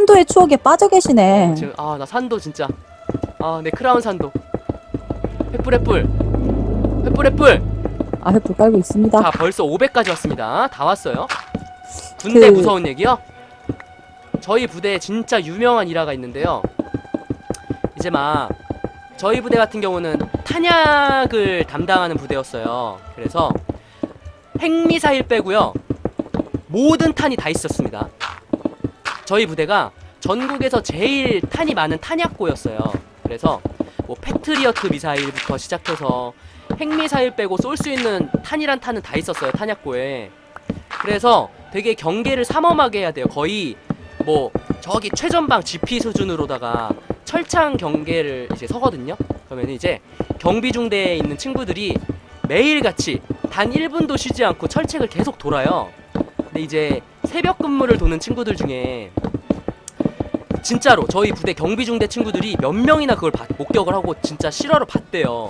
한도의 추억에 빠져 계시네. 지금 아 나 산도 진짜. 아 내 크라운 산도. 횃불 횃불 횃불 횃불 아, 횃불 깔고 있습니다. 자 벌써 500까지 왔습니다. 다 왔어요. 군대 그- 무서운 얘기요? 저희 부대에 진짜 유명한 일화가 있는데요. 이제 막 저희 부대 같은 경우는 탄약을 담당하는 부대였어요. 그래서 핵미사일 빼고요. 모든 탄이 다 있었습니다 저희 부대가 전국에서 제일 탄이 많은 탄약고였어요. 그래서 뭐 패트리어트 미사일부터 시작해서 핵미사일 빼고 쏠 수 있는 탄이란 탄은 다 있었어요 탄약고에. 그래서 되게 경계를 삼엄하게 해야 돼요. 거의 뭐 저기 최전방 GP 수준으로다가 철창 경계를 이제 서거든요. 그러면 이제 경비 중대에 있는 친구들이 매일같이 단 1분도 쉬지 않고 철책을 계속 돌아요. 근데 이제 새벽 근무를 도는 친구들 중에 진짜로 저희 부대 경비중대 친구들이 몇 명이나 그걸 봤- 목격을 하고 진짜 실화로 봤대요.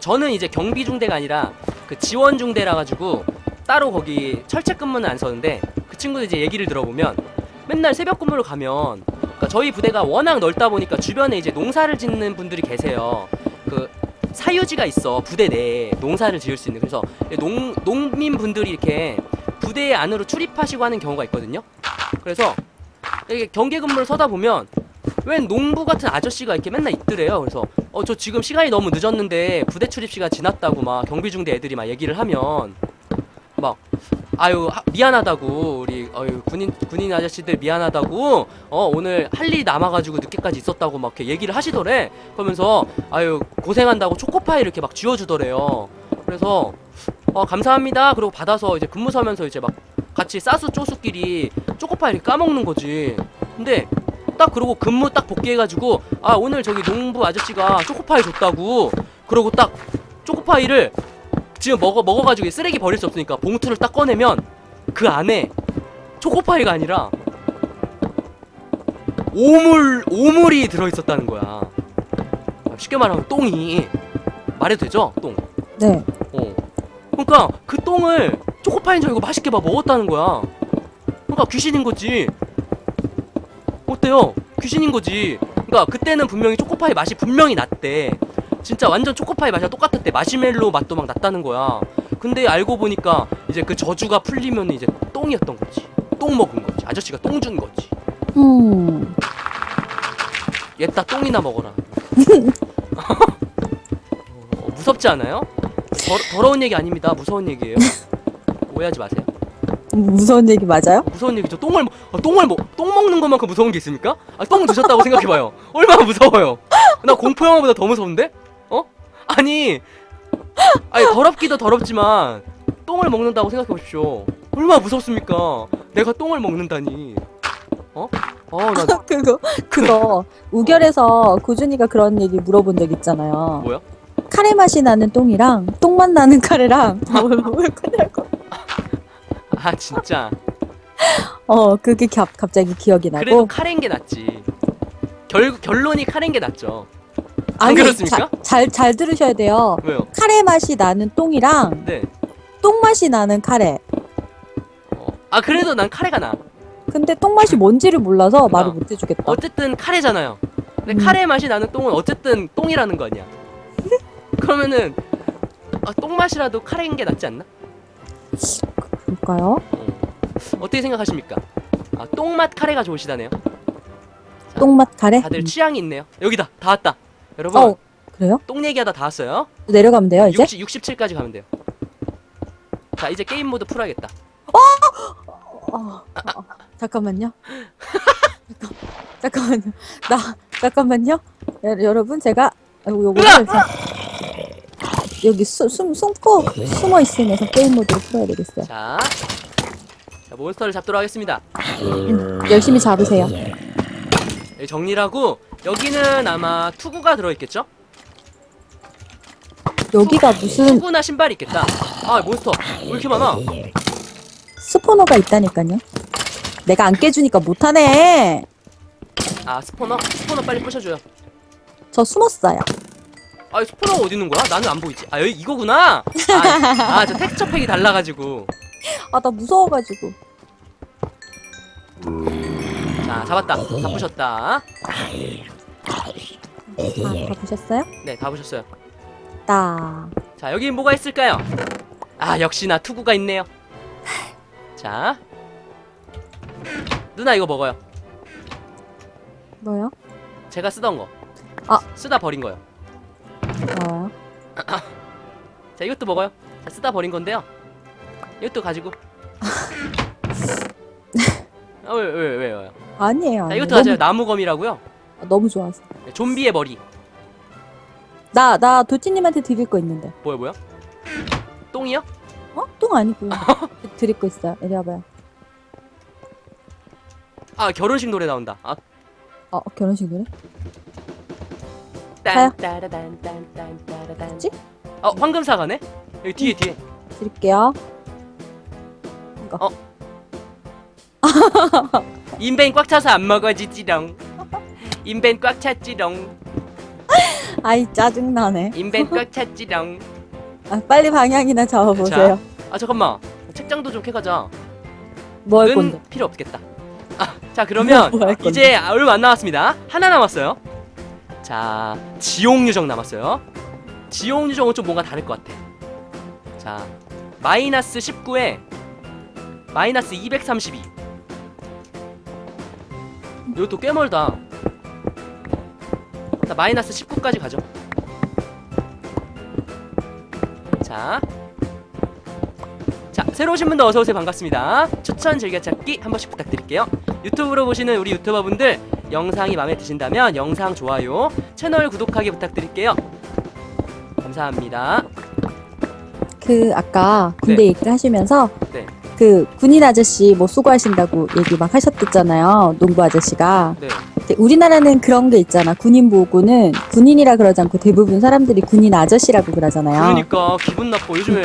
저는 이제 경비중대가 아니라 그 지원중대라 가지고 따로 거기 철책 근무는 안 서는데 그 친구들 이제 얘기를 들어보면 맨날 새벽 근무를 가면 그러니까 저희 부대가 워낙 넓다 보니까 주변에 이제 농사를 짓는 분들이 계세요. 그 사유지가 있어 부대 내에 농사를 지을 수 있는 그래서 농 농민 분들이 이렇게 부대 안으로 출입하시고 하는 경우가 있거든요. 그래서 이게 경계 근무를 서다 보면 웬 농부 같은 아저씨가 이렇게 맨날 있더래요. 그래서 어 저 지금 시간이 너무 늦었는데 부대 출입 시간 지났다고 막 경비 중대 애들이 막 얘기를 하면 막 아유 하- 미안하다고 우리 어유 군인 군인 아저씨들 미안하다고 어 오늘 할 일이 남아가지고 늦게까지 있었다고 막 이렇게 얘기를 하시더래. 그러면서 아유 고생한다고 초코파이 이렇게 막 쥐어주더래요. 그래서 어 감사합니다. 그리고 받아서 이제 근무 서면서 이제 막 같이 싸수 쪼수끼리 초코파이 이렇게 까먹는 거지. 근데 딱 그러고 근무 딱 복귀해가지고 아 오늘 저기 농부 아저씨가 초코파이 줬다고 그러고 딱 초코파이를 지금 먹어 먹어가지고 쓰레기 버릴 수 없으니까 봉투를 딱 꺼내면 그 안에 초코파이가 아니라 오물 오물이 들어있었다는 거야. 아, 쉽게 말하면 똥이 말해도 되죠? 똥. 네. 어. 그러니까 그 똥을 초코파이인 줄 알고 맛있게 막 먹었다는 거야. 그러니까 귀신인 거지. 어때요? 귀신인 거지. 그러니까 그때는 분명히 초코파이 맛이 분명히 났대. 진짜 완전 초코파이 맛이랑 똑같았대. 마시멜로 맛도 막 났다는 거야. 근데 알고 보니까 이제 그 저주가 풀리면 이제 똥이었던 거지. 똥 먹은 거지. 아저씨가 똥 준 거지. 음. 얘따 똥이나 먹어라. 어, 무섭지 않아요? 더, 더러운 얘기 아닙니다. 무서운 얘기예요. 오해하지 마세요. 무서운 얘기 맞아요? 무서운 얘기죠. 똥을 먹- 아, 똥을 먹, 똥 먹는 것만큼 무서운 게 있습니까? 아, 똥 드셨다고 생각해봐요. 얼마나 무서워요. 나 공포 영화보다 더 무서운데? 어? 아니, 아니 더럽기도 더럽지만 똥을 먹는다고 생각해 보십시오. 얼마나 무섭습니까? 내가 똥을 먹는다니. 어? 어, 나 그거 그거 우결에서 고준이가 그런 얘기 물어본 적 있잖아요. 뭐야? 카레 맛이 나는 똥이랑 똥맛 나는 카레랑 뭘 먹을 거냐고. 아 진짜. 어 그게 갑, 갑자기 기억이 그래도 나고. 카레인 게 낫지. 결 결론이 카레인 게 낫죠. 안 그렇습니까? 잘잘 들으셔야 돼요. 왜요? 카레 맛이 나는 똥이랑 네. 똥 맛이 나는 카레. 어. 아 그래도 난 카레가 나. 근데 똥 맛이 뭔지를 몰라서 말을 어. 못 해주겠다. 어쨌든 카레잖아요. 근데 음. 카레 맛이 나는 똥은 어쨌든 똥이라는 거 아니야. 그러면은 아, 똥 맛이라도 카레인 게 낫지 않나? 볼까요? 어. 어떻게 생각하십니까? 아, 똥맛 카레가 좋으시다네요. 똥맛 카레? 다들 음. 취향이 있네요. 여기다. 다 왔다. 여러분, 어 그래요? 똥 얘기하다 다 왔어요. 내려가면 돼요 이제? 60, 67까지 가면 돼요. 자, 이제 게임 모드 풀어야겠다. 어, 어, 어, 잠깐만요. 잠깐, 잠깐만요. 나 잠깐만요. 여, 여러분 제가 요- 요거를 자, 여기 수, 숨 숨고 숨어 있으면서 게임 모드로 풀어야 되겠어요. 자. 자, 몬스터를 잡도록 하겠습니다. 열심히 잡으세요. 여기 정리를 하고 여기는 아마 투구가 들어 있겠죠? 여기가 무슨 투구나 신발이 있겠다. 아, 몬스터. 왜 이렇게 많아? 스포너가 있다니까요. 내가 안 깨주니까 못하네. 아, 스포너? 스포너 빨리 부셔줘요. 저 숨었어요. 아, 스포너가 어디 있는 거야? 나는 안 보이지. 아, 여기 이거구나. 아, 아, 저 텍스처 팩이 달라가지고. 아 나 무서워가지고. 자 잡았다 다 부셨다 아, 다 보셨어요? 네다 부셨어요 따. 자 여기 뭐가 있을까요 아 역시나 투구가 있네요 자 누나 이거 먹어요 뭐요? 제가 쓰던 거 아. 쓰다 버린 거요 뭐요? 자 이것도 먹어요 자, 쓰다 버린 건데요 이것도 가지고 아, 왜, 왜, 왜, 왜요? 아니에요. 자, 아니에요. 이것도 가져요. 나무검이라고요. 너무, 너무 좋아서. 네, 좀비의 머리. 나, 나 도티님한테 드릴 거 있는데. 뭐야, 뭐야? 똥이요? 어? 똥 아니고요. 드릴 거 있어요. 이리 와봐요. 아, 결혼식 노래 나온다. 아, 어, 결혼식 노래? 가요. 딴따라단딴딴따라단. 뭐지? 어, 황금사과네? 여기 뒤에, 뒤에. 드릴게요. 인벤 꽉 차서 안 먹어지지롱. 인벤 꽉 찼지롱. 아이, 짜증나네. 인벤 꽉 찼지롱. 아, 빨리 방향이나 잡아보세요. 아, 잠깐만. 책장도 좀 캐가자. 뭐 할 은 건데? 필요 없겠다. 아, 자 그러면 뭐할 건데? 이제 얼마 안 남았습니다. 하나 남았어요. 자, 지옥 유정 남았어요. 지옥 유정은 좀 뭔가 다를 것 같아. 자, 마이너스 19에 마이너스 232. 이것도 꽤 멀다. 자, 마이너스 19까지 가죠. 자, 자, 새로 오신 분들 어서 오세요. 반갑습니다. 추천 즐겨찾기 한 번씩 부탁드릴게요. 유튜브로 보시는 우리 유튜버분들 영상이 마음에 드신다면 영상 좋아요, 채널 구독하기 부탁드릴게요. 감사합니다. 그, 아까 군대 네. 얘기를 하시면서 네. 그 군인 아저씨 뭐 수고하신다고 얘기 막 하셨댔잖아요. 농부 아저씨가. 네. 우리나라는 그런 게 있잖아. 군인 보고는 군인이라 그러지 않고 대부분 사람들이 군인 아저씨라고 그러잖아요. 그러니까 기분 나빠. 요즘에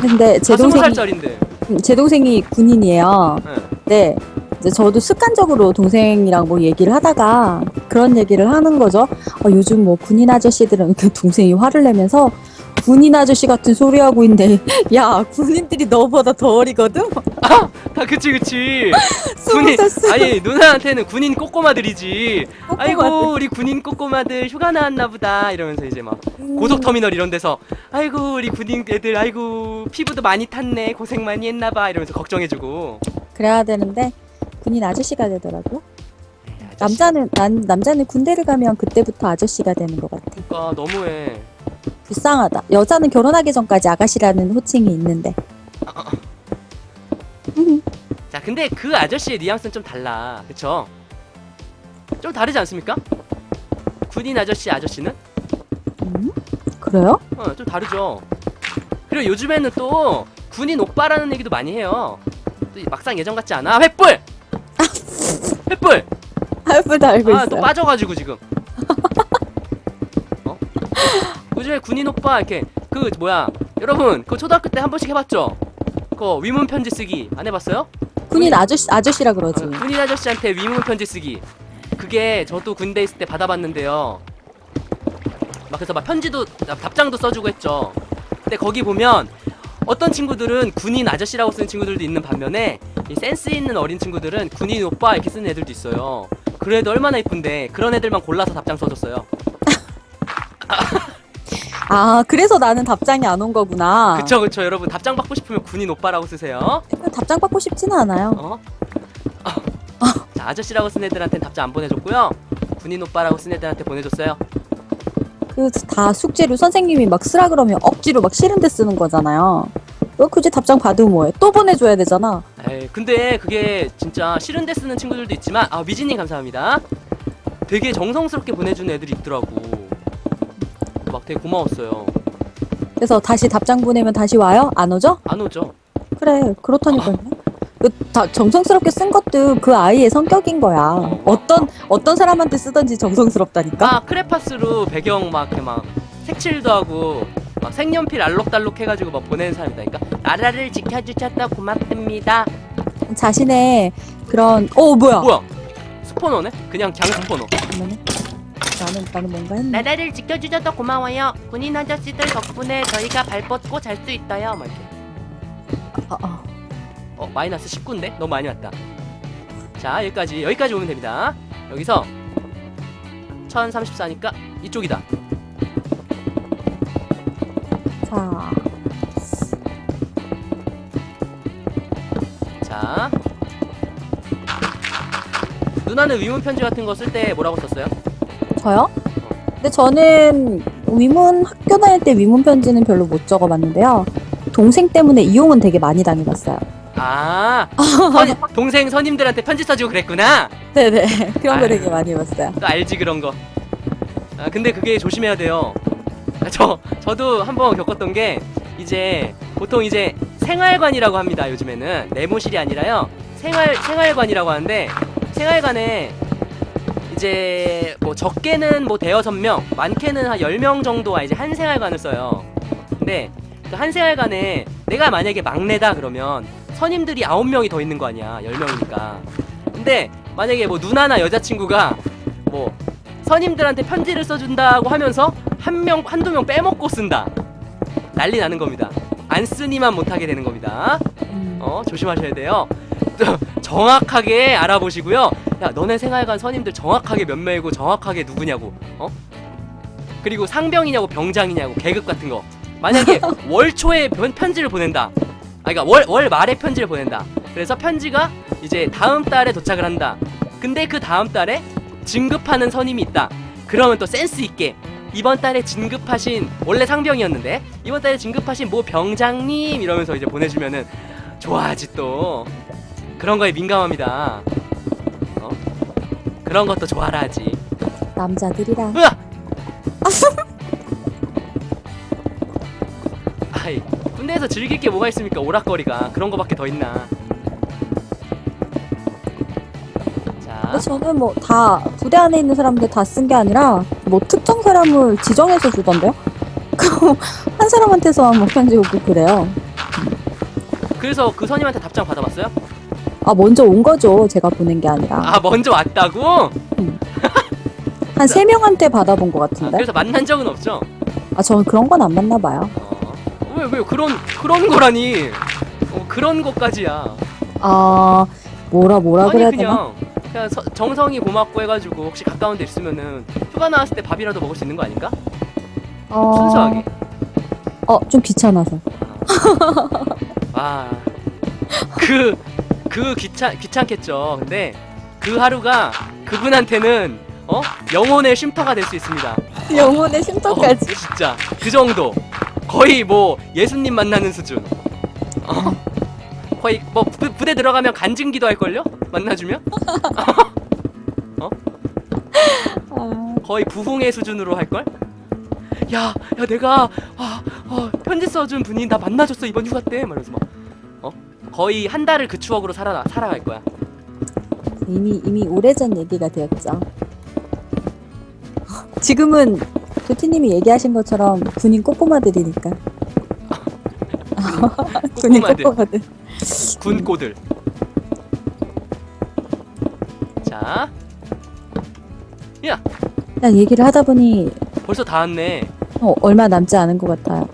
근데 제 동생이. 음, 제 동생이 군인이에요. 네. 네. 이제 저도 습관적으로 동생이랑 뭐 얘기를 하다가 그런 얘기를 하는 거죠. 어, 요즘 뭐 군인 아저씨들은 이렇게 동생이 화를 내면서 군인 아저씨 같은 소리 하고 있는데 야 군인들이 너보다 더 어리거든. 아, 그치 그치. 스무 살 스- 아니 누나한테는 군인 꼬꼬마들이지. 아이고. 우리 군인 꼬꼬마들 휴가 나왔나 보다 이러면서 이제 막 음, 고속터미널 이런 데서 아이고 우리 군인 애들 아이고 피부도 많이 탔네 고생 많이 했나 봐 이러면서 걱정해주고 그래야 되는데 군인 아저씨가 되더라고. 아저씨. 남자는 난 남자는 군대를 가면 그때부터 아저씨가 되는 것 같아. 그러니까 너무해 불쌍하다. 여자는 결혼하기 전까지 아가씨라는 호칭이 있는데. 자 근데 그 아저씨의 뉘앙스는 좀 달라 그쵸? 좀 다르지 않습니까? 군인 아저씨 아저씨는? 음? 그래요? 어 좀 다르죠 그리고 요즘에는 또 군인 오빠라는 얘기도 많이 해요 또 막상 예전 같지 않아 횃불! 횃불! 할불도 알고 아 또 있어요. 빠져가지고 지금 어? 요즘에 군인 오빠 이렇게 그 뭐야 여러분 그 초등학교 때 한 번씩 해봤죠? 그 위문 편지 쓰기 안 해봤어요? 군인 아저씨 아저씨라 그러지. 어, 군인 아저씨한테 위문 편지 쓰기 그게 저도 군대 있을 때 받아봤는데요 막 그래서 막 편지도 답장도 써주고 했죠 근데 거기 보면 어떤 친구들은 군인 아저씨라고 쓰는 친구들도 있는 반면에 이 센스 있는 어린 친구들은 군인 오빠 이렇게 쓰는 애들도 있어요 그래도 얼마나 이쁜데 그런 애들만 골라서 답장 써줬어요 아 그래서 나는 답장이 안 온 거구나. 그쵸 그쵸 여러분 답장 받고 싶으면 군인 오빠라고 쓰세요 답장 받고 싶지는 않아요. 어? 자 아저씨라고 쓴 애들한테는 답장 안 보내줬고요 군인 오빠라고 쓴 애들한테 보내줬어요 그 다 숙제로 선생님이 막 쓰라 그러면 억지로 막 싫은데 쓰는 거잖아요. 왜 굳이 답장 받으면 뭐해? 또 보내줘야 되잖아. 에이, 근데 그게 진짜 싫은데 쓰는 친구들도 있지만 아 미진님 감사합니다. 되게 정성스럽게 보내주는 애들이 있더라고. 막 되게 고마웠어요. 그래서 다시 답장 보내면 다시 와요? 안 오죠? 안 오죠? 그래 그렇다니까요. 그 다 정성스럽게 쓴 것도 그 아이의 성격인 거야. 어떤 어떤 사람한테 쓰던지 정성스럽다니까. 아 크레파스로 배경 막 이렇게 막 색칠도 하고 막 색연필 알록달록 해가지고 막 보내는 사람이다니까. 나라를 지켜주셨다 고맙습니다. 자신의 그런 어 뭐야? 뭐야? 스포너네? 그냥 장 스포너. 잠깐만요. 나는 나는 뭔가 했네. 나라를 지켜주셔서 고마워요. 군인 아저씨들 덕분에 저희가 발 뻗고 잘 수 있어요. 막 이렇게. 아, 아. 어 마이너스 19인데 너무 많이 왔다 자 여기까지 여기까지 오면 됩니다 여기서 1034니까 이쪽이다 자, 자 누나는 위문 편지 같은 거 쓸 때 뭐라고 썼어요? 저요? 근데 저는 위문 학교 다닐 때 위문 편지는 별로 못 적어봤는데요. 동생 때문에 이용은 되게 많이 다녀봤어요. 아 선- 동생 선임들한테 편지 써주고 그랬구나 네네. 그런 거 아유. 되게 많이 해봤어요. 또 알지 그런 거. 아 근데 그게 조심해야 돼요. 아, 저 저도 한 번 겪었던 게 이제 보통 이제 생활관이라고 합니다. 요즘에는 내무실이 아니라요. 생활 생활관이라고 하는데 생활관에 이제 뭐 적게는 뭐 대여섯 명, 많게는 한 열 명 정도가 이제 한 생활관을 써요. 근데 그 한 생활관에 내가 만약에 막내다 그러면 선임들이 아홉 명이 더 있는 거 아니야. 열 명이니까. 근데 만약에 뭐 누나나 여자친구가 뭐 선임들한테 편지를 써준다고 하면서 한 명 한두 명 빼먹고 쓴다. 난리 나는 겁니다. 안 쓰니만 못하게 되는 겁니다. 음. 어 조심하셔야 돼요. 정확하게 알아보시고요. 야 너네 생활관 선임들 정확하게 몇 명이고 정확하게 누구냐고 어? 그리고 상병이냐고 병장이냐고 계급 같은 거. 만약에 월 초에 편- 편지를 보낸다. 아 그러니까 월, 월 말에 편지를 보낸다. 그래서 편지가 이제 다음 달에 도착을 한다. 근데 그 다음 달에 진급하는 선임이 있다. 그러면 또 센스 있게 이번 달에 진급하신 원래 상병이었는데 이번 달에 진급하신 모 병장님 이러면서 이제 보내주면은 좋아하지 또 그런 거에 민감합니다. 어? 그런 것도 좋아라 하지. 남자들이라. 으아! 아이 군대에서 즐길 게 뭐가 있습니까? 오락거리가 그런 거밖에 더 있나? 근데 저는 뭐 다 부대 안에 있는 사람들 다 쓴 게 아니라 뭐 특정 사람을 지정해서 주던데요? 그럼 한 사람한테서만 뭐 편지 오고 그래요. 그래서 그 선임한테 답장 받아봤어요? 아 먼저 온 거죠. 제가 보낸 게 아니라 아 먼저 왔다고? 한 세 명한테 받아본 것 아, 같은데. 그래서 만난 적은 없죠? 아 저는 그런 건 안 맞나 봐요. 어. 왜, 왜 그런 그런 거라니? 어, 그런 것까지야. 아 뭐라 뭐라 아니 그래야 되나? 그냥 그냥 서- 정성이 고맙고 해가지고 혹시 가까운 데 있으면은 휴가 나왔을 때 밥이라도 먹을 수 있는 거 아닌가? 어... 순수하게. 어 좀 귀찮아서. 아. 그, 그 귀찮, 귀찮겠죠. 근데 그 하루가 그분한테는 어? 영혼의 쉼터가 될 수 있습니다. 영혼의 어, 쉼터까지. 진짜 그 정도. 거의 뭐 예수님 만나는 수준. 어. 거의 뭐 부, 부대 들어가면 간증기도 할 걸요? 만나주면? 아, 거의 부흥의 수준으로 할 걸? 야, 야 내가 아, 어, 편지 써준 분이 나 만나줬어 이번 휴가 때, 말면서 막 어? 거의 한 달을 그 추억으로 살아 살아갈 거야. 이미 이미 오래전 얘기가 되었죠. 지금은 도티님이 얘기하신 것처럼 군인 꼬꼬마들이니까. 군인 꼬꼬마들. 군꼬들. 자, 난 얘기를 하다 보니 벌써 다 왔네. 어, 얼마 남지 않은 것 같아요.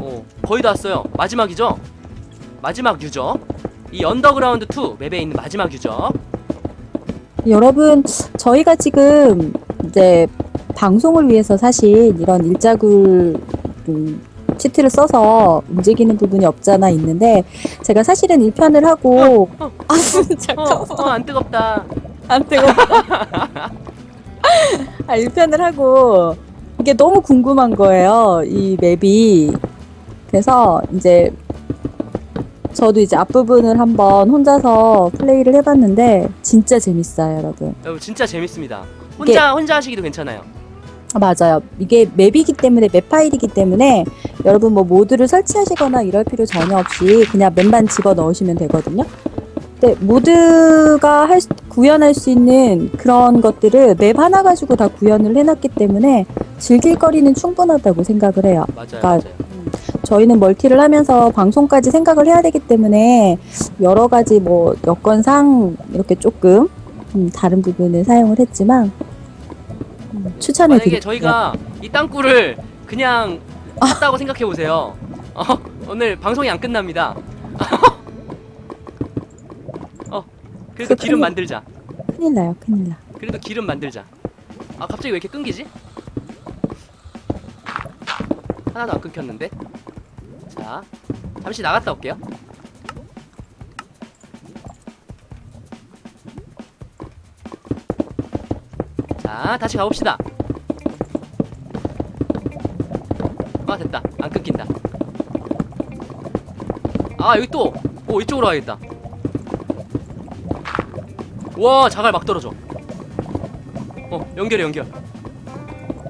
어, 거의 다 왔어요. 마지막이죠? 마지막 유저. 이 언더그라운드 2 맵에 있는 마지막 유저. 여러분, 저희가 지금 이제 방송을 위해서 사실 이런 일자굴 음, 치트를 써서 움직이는 부분이 없잖아 있는데 제가 사실은 1편을 하고 어, 어, 아 어, 잠깐만 어, 안 뜨겁다. 안 뜨거. 아 1편을 하고 이게 너무 궁금한 거예요. 이 맵이. 그래서 이제 저도 이제 앞부분을 한번 혼자서 플레이를 해봤는데 진짜 재밌어요, 여러분. 여러분 진짜 재밌습니다. 혼자 혼자 하시기도 괜찮아요. 아, 맞아요. 이게 맵이기 때문에 맵 파일이기 때문에 여러분 뭐 모드를 설치하시거나 이럴 필요 전혀 없이 그냥 맵만 집어 넣으시면 되거든요. 근데 모드가 할 수- 구현할 수 있는 그런 것들을 맵 하나 가지고 다 구현을 해놨기 때문에 즐길 거리는 충분하다고 생각을 해요. 맞아요. 그러니까 맞아요. 저희는 멀티를 하면서 방송까지 생각을 해야 되기 때문에 여러 가지 뭐 여건상 이렇게 조금 음, 다른 부분을 사용을 했지만 음, 추천을 만약에 드릴게요. 저희가 이 땅굴을 그냥 샀다고 생각해 보세요. 어, 오늘 방송이 안 끝납니다. 어, 그래도 그 기름 큰일- 만들자. 큰일 나요, 큰일 나. 그래도 기름 만들자. 아 갑자기 왜 이렇게 끊기지? 하나도 안 끊겼는데. 자, 잠시 나갔다 올게요. 자, 다시 가봅시다. 아 됐다. 안 끊긴다. 아 여기 또. 오 이쪽으로 가야겠다. 와 자갈 막 떨어져. 어 연결해 연결.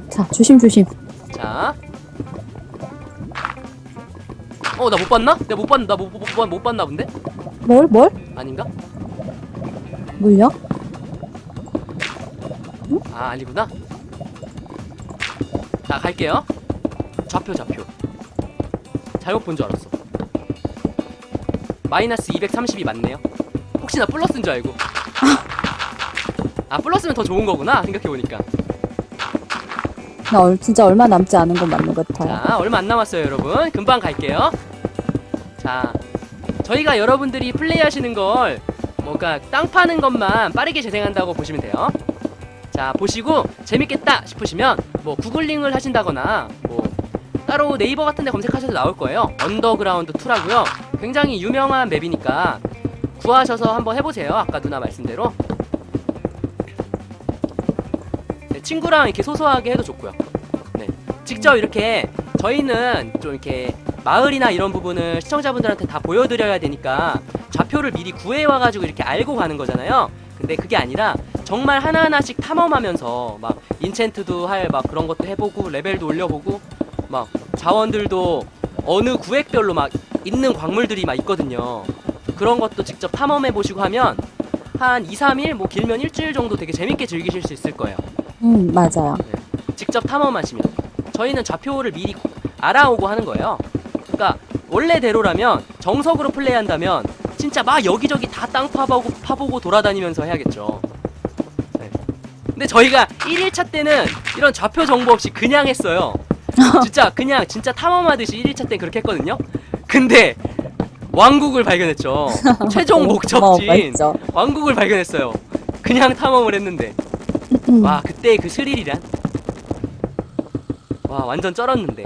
자, 조심, 조심. 자. 어, 나 못 봤나? 내가 못 봤나? 나못 못, 못, 못 봤나 본데? 뭘, 뭘? 아닌가? 물려? 아, 아니구나. 자, 갈게요. 좌표, 좌표. 잘못 본 줄 알았어. 마이너스 230이 맞네요. 혹시나 플러스인 줄 알고. 아, 플러스면 더 좋은 거구나. 생각해보니까. 나 얼, 진짜 얼마 남지 않은 건 맞는 것 같아요. 자, 얼마 안 남았어요, 여러분. 금방 갈게요. 자, 저희가 여러분들이 플레이하시는 걸 뭔가 땅 파는 것만 빠르게 재생한다고 보시면 돼요. 자, 보시고 재밌겠다 싶으시면 뭐 구글링을 하신다거나 뭐 따로 네이버 같은 데 검색하셔도 나올 거예요. 언더그라운드 2라고요. 굉장히 유명한 맵이니까 구하셔서 한번 해보세요. 아까 누나 말씀대로. 네, 친구랑 이렇게 소소하게 해도 좋고요. 네. 직접 이렇게 저희는 좀 이렇게 마을이나 이런 부분을 시청자분들한테 다 보여드려야 되니까 좌표를 미리 구해와가지고 이렇게 알고 가는 거잖아요. 근데 그게 아니라 정말 하나하나씩 탐험하면서 막 인챈트도 할 막 그런 것도 해보고 레벨도 올려보고 막 자원들도 어느 구획별로 막 있는 광물들이 막 있거든요. 그런 것도 직접 탐험해 보시고 하면 한 2, 3일 뭐 길면 일주일 정도 되게 재밌게 즐기실 수 있을 거예요. 음, 맞아요. 직접 탐험하시면 저희는 좌표를 미리 알아오고 하는 거예요. 그러니까 원래대로라면 정석으로 플레이한다면 진짜 막 여기저기 다 땅 파보고 파보고 돌아다니면서 해야겠죠. 네. 근데 저희가 1일차 때는 이런 좌표 정보 없이 그냥 했어요. 진짜 그냥 진짜 탐험하듯이 1일차 때 그렇게 했거든요. 근데 왕국을 발견했죠. 최종 뭐, 목적지인 맞죠. 왕국을 발견했어요. 그냥 탐험을 했는데 음, 와 그때 그 스릴이란 와 완전 쩔었는데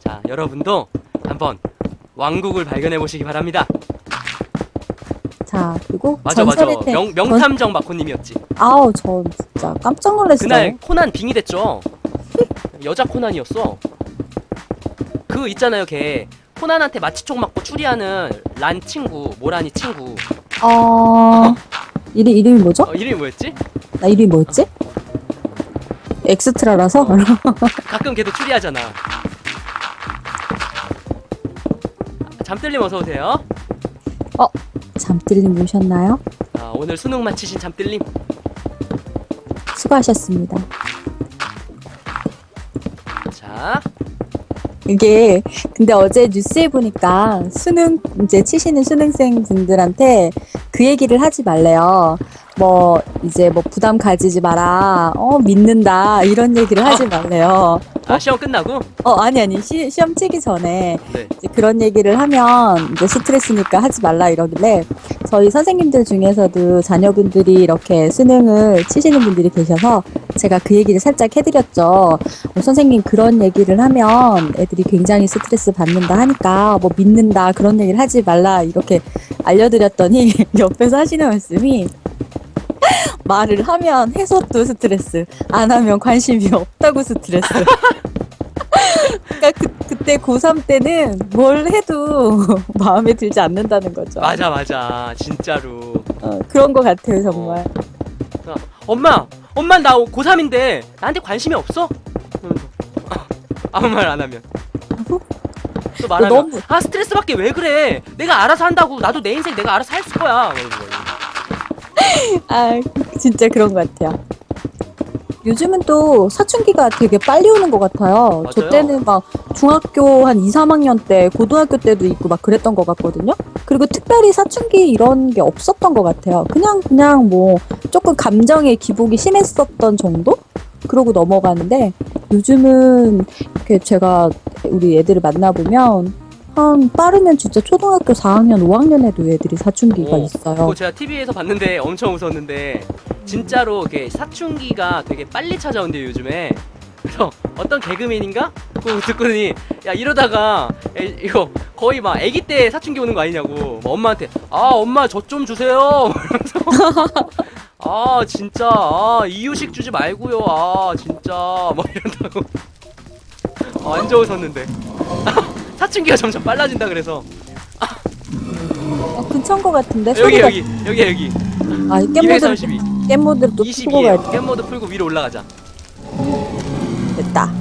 자 여러분도 한번 왕국을 발견해 보시기 바랍니다 자, 그리고 맞아 맞아 전설의 태... 명, 명탐정 마코님이었지 아우, 저 진짜 깜짝 놀랐어요. 그날 코난 빙이 됐죠 여자 코난이었어 그 있잖아요 걔 코난한테 마취총 맞고 추리하는 란 친구 모라니 친구 어... 이름, 이름이 뭐죠? 어, 이름이 뭐였지? 나 이름이 뭐였지? 엑스트라라서? 어. 가끔 걔도 추리하잖아 잠들림 어서 오세요 잠들님 오셨나요? 아, 오늘 수능 마치신 잠들림 수고하셨습니다. 자 이게 근데 어제 뉴스에 보니까 수능 이제 치시는 수능생 분들한테 그 얘기를 하지 말래요. 뭐 이제 뭐 부담 가지지 마라. 어 믿는다 이런 얘기를 하지 말래요. 아, 시험 끝나고 어 아니 아니 시, 시험 치기 전에 네. 이제 그런 얘기를 하면 이제 스트레스니까 하지 말라 이러길래 저희 선생님들 중에서도 자녀분들이 이렇게 수능을 치시는 분들이 계셔서 제가 그 얘기를 살짝 해드렸죠. 어, 선생님 그런 얘기를 하면 애들이 굉장히 스트레스 받는다 하니까 뭐 믿는다 그런 얘기를 하지 말라 이렇게 알려드렸더니 옆에서 하시는 말씀이 말을 하면 해서도 스트레스 안 하면 관심이 없다고 스트레스. 그러니까 그, 그때 고3 때는 뭘 해도 마음에 들지 않는다는 거죠. 맞아 맞아. 진짜로. 어, 그런 것 같아요 정말. 엄마 엄마 나 고3인데 나한테 관심이 없어? 이러면서 아무 말 안 하면. 또 말하면 너무- 아 스트레스 받게 왜 그래? 내가 알아서 한다고. 나도 내 인생 내가 알아서 할 거야. 뭐 거예요. 아 진짜 그런 것 같아요 요즘은 또 사춘기가 되게 빨리 오는 것 같아요. 저 맞아요. 때는 막 중학교 한 2, 3학년 때, 고등학교 때도 있고 막 그랬던 것 같거든요. 그리고 특별히 사춘기 이런 게 없었던 것 같아요. 그냥, 그냥 뭐 조금 감정의 기복이 심했었던 정도? 그러고 넘어가는데 요즘은 이렇게 제가 우리 애들을 만나보면 한 빠르면 진짜 초등학교 4학년, 5학년에도 애들이 사춘기가 오, 있어요. 그거 제가 TV에서 봤는데 엄청 웃었는데 진짜로 이게 사춘기가 되게 빨리 찾아온대요 요즘에. 그래서 어떤 개그맨인가? 그거 듣더니 야 이러다가 에, 이거 거의 막 아기 때 사춘기 오는 거 아니냐고. 막 엄마한테 아 엄마 저 좀 주세요. 이러면서 아 진짜. 아 이유식 주지 말고요. 아 진짜. 막 이런다고. 아, 완전 웃었는데 사춘기가 점점 빨라진다 그래서 어, 근처인 것 같은데? 여기 소리가- 여기 여기 여기 아, 이 깻모드, 232 깻모드를 또 풀고 가야 22 겜모드 풀고 위로 올라가자 됐다.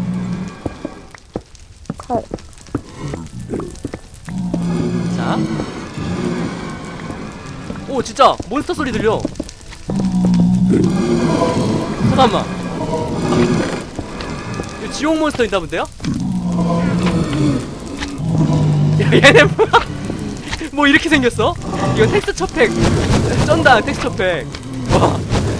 칼. 자. 오 진짜 몬스터 소리 들려. 잠깐만. 이거 지옥 몬스터 있나 본데요? 야 얘네 뭐야? 뭐 이렇게 생겼어? 이거 텍스처 팩 쩐다 텍스처 팩. 와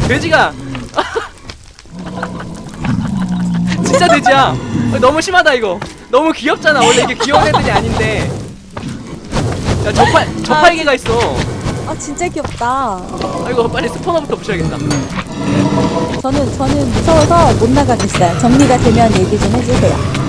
돼지가 진짜 돼지야. 어, 너무 심하다 이거. 너무 귀엽잖아. 원래 이게 귀여운 애들이 아닌데. 야 저팔 저팔개가 있어. 아, 진짜 귀엽다. 아이고 빨리 스포너부터 부셔야겠다. 저는, 저는 무서워서 못 나가겠어요. 정리가 되면 얘기 좀 해주세요.